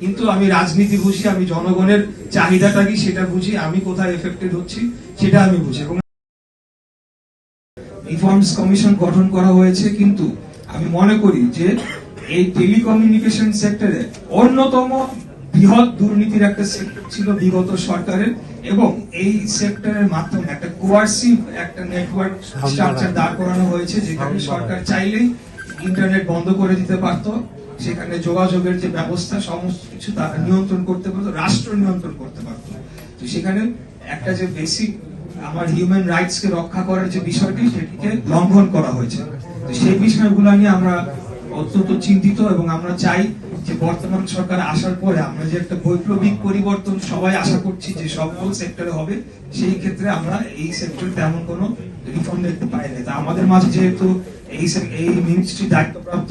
কিন্তু আমি রাজনীতি বুঝি আমি জনগণের চাহিদাটা কি সেটা বুঝি আমি কোথায় এফেক্টেড হচ্ছি সেটা আমি বুঝি। এবং রিফর্মস কমিশন গঠন করা হয়েছে কিন্তু আমি মনে করি যে এই টেলিকমিউনিকেশন সেক্টরে অন্যতম বৃহৎ দুর্নীতির একটা সেক্টর ছিল বিগত সরকারের এবং এই সেক্টরের মাধ্যমে একটা কোয়ার্সিভ একটা নেটওয়ার্ক স্ট্রাকচার দাঁড় করানো হয়েছে যেখানে সরকার চাইলেই ইন্টারনেট বন্ধ করে দিতে পারতো। সেখানে যোগাযোগের যে ব্যবস্থা, সমস্ত কিছু তারা নিয়ন্ত্রণ করতে পারতো, রাষ্ট্র নিয়ন্ত্রণ করতে পারতো। তো সেখানে একটা যে বেসিক আমার হিউম্যান রাইটস কে রক্ষা করার যে বিষয়টি, সেটিকে লঙ্ঘন করা হয়েছে। তো সেই বিষয়গুলো নিয়ে আমরা অত্যন্ত চিন্তিত এবং আমরা চাই যে বর্তমান সরকার আসার পরে আমরা যে একটা বৈপ্লবিক পরিবর্তন সবাই আশা করছি যে সকল সেক্টরে হবে, সেই ক্ষেত্রে আমরা এই সেক্টরে তেমন কোনো রিফর্ম দেখতে পাই না তা আমাদের মাঝে যেহেতু এই এই মিনিস্ট্রি দায়িত্বপ্রাপ্ত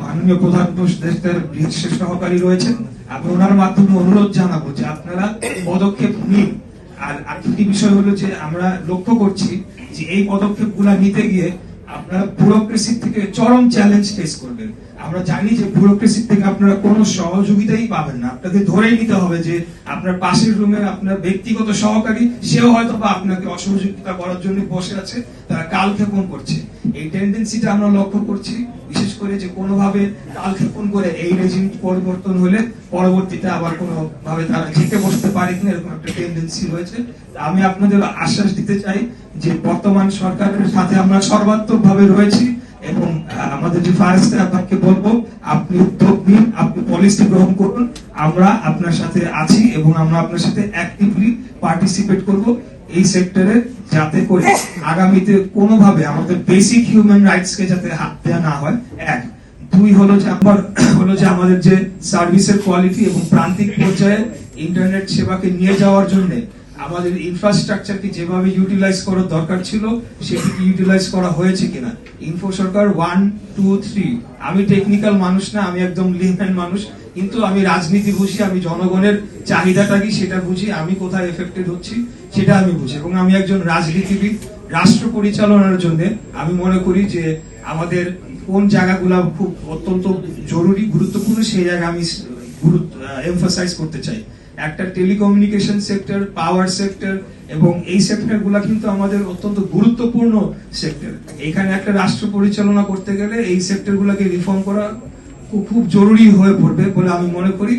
মাননীয় প্রধান উপদেষ্টার বিশেষ সহকারী রয়েছেন। আমি ওনার মাধ্যমে অনুরোধ জানাব যে আপনারা পদক্ষেপ নিন। আর আরেকটি বিষয় হলো যে আমরা লক্ষ্য করছি যে এই পদক্ষেপগুলো নিতে গিয়ে আপনারা ব্যুরোক্রেসি থেকে চরম চ্যালেঞ্জ ফেস করবেন। আমরা জানি যে ব্যুরোক্রেসি থেকে আপনারা কোনো সহযোগিতাই পাবেন না। আপনাকে ধরেই নিতে হবে যে আপনার পাশের রুমে আপনার ব্যক্তিগত সহকারী, সেও হয়তো বা আপনাকে অসহযোগিতা করার জন্য বসে আছে, তারা কালক্ষেপণ করছে। এই টেন্ডেন্সিটা আমরা লক্ষ্য করছি, বিশেষ করে যে কোনোভাবে কালক্ষেপণ করে এই রেজিম পরিবর্তন হলে পরবর্তীতে আবার কোনো ভাবে তারা জিতে বসতে পারে কিনা এরকম একটা টেন্ডেন্সি রয়েছে। আমি আপনাদের আশ্বাস দিতে চাই যে বর্তমান সরকারের সাথে আমরা সর্বাত্মক ভাবে রয়েছি এবং আমাদের যে ফায়ার আপনাকে বলব, আপনি উদ্যোগ নিন, আপনি পলিসি গ্রহণ করুন। আমরা আপনার সাথে আছি এবং আমরা আপনার সাথে অ্যাক্টিভলি পার্টিসিপেট করব। এই সেক্টরে যাতে করে আগামীতে কোনোভাবে আমাদের বেসিক হিউম্যান রাইটস কে যাতে হাত দেওয়া না হয়, এক। দুই হলো যে আমার হলো যে আমাদের যে সার্ভিসের কোয়ালিটি এবং প্রান্তিক পর্যায়ে ইন্টারনেট সেবাকে নিয়ে যাওয়ার জন্য আমাদের ইনফ্রাস্ট্রাকচারকে যেভাবে ইউটিলাইজ করার দরকার ছিল, সেটিকে ইউটিলাইজ করা হয়েছে কিনা। ইনফো সরকার ওয়ান টু থ্রি আমি টেকনিক্যাল মানুষ না, আমি একদম লিহম্যান মানুষ। কিন্তু আমি রাজনীতি বুঝি, আমি জনগণের চাহিদাটা কি সেটা বুঝি, আমি কোথায় এফেক্টেড হচ্ছি সেটা আমি বুঝি। এবং আমি একজন রাজনীতিবিদ, রাষ্ট্র পরিচালনার জন্য আমি মনে করি যে আমাদের কোন জায়গাগুলো খুব অত্যন্ত জরুরি, গুরুত্বপূর্ণ, সেই জায়গা আমি গুরুত্ব এমফাসাইজ করতে চাই। একটা টেলিকমিউনিকেশন সেক্টর পাওয়ার সেক্টর এবং এই সেক্টরগুলা কিন্তু আমাদের অত্যন্ত গুরুত্বপূর্ণ সেক্টর এখানে একটা রাষ্ট্র পরিচালনা করতে গেলে এই সেক্টর গুলাকে রিফর্ম করা খুব জরুরি হয়ে পড়বে বলে আমি মনে করি।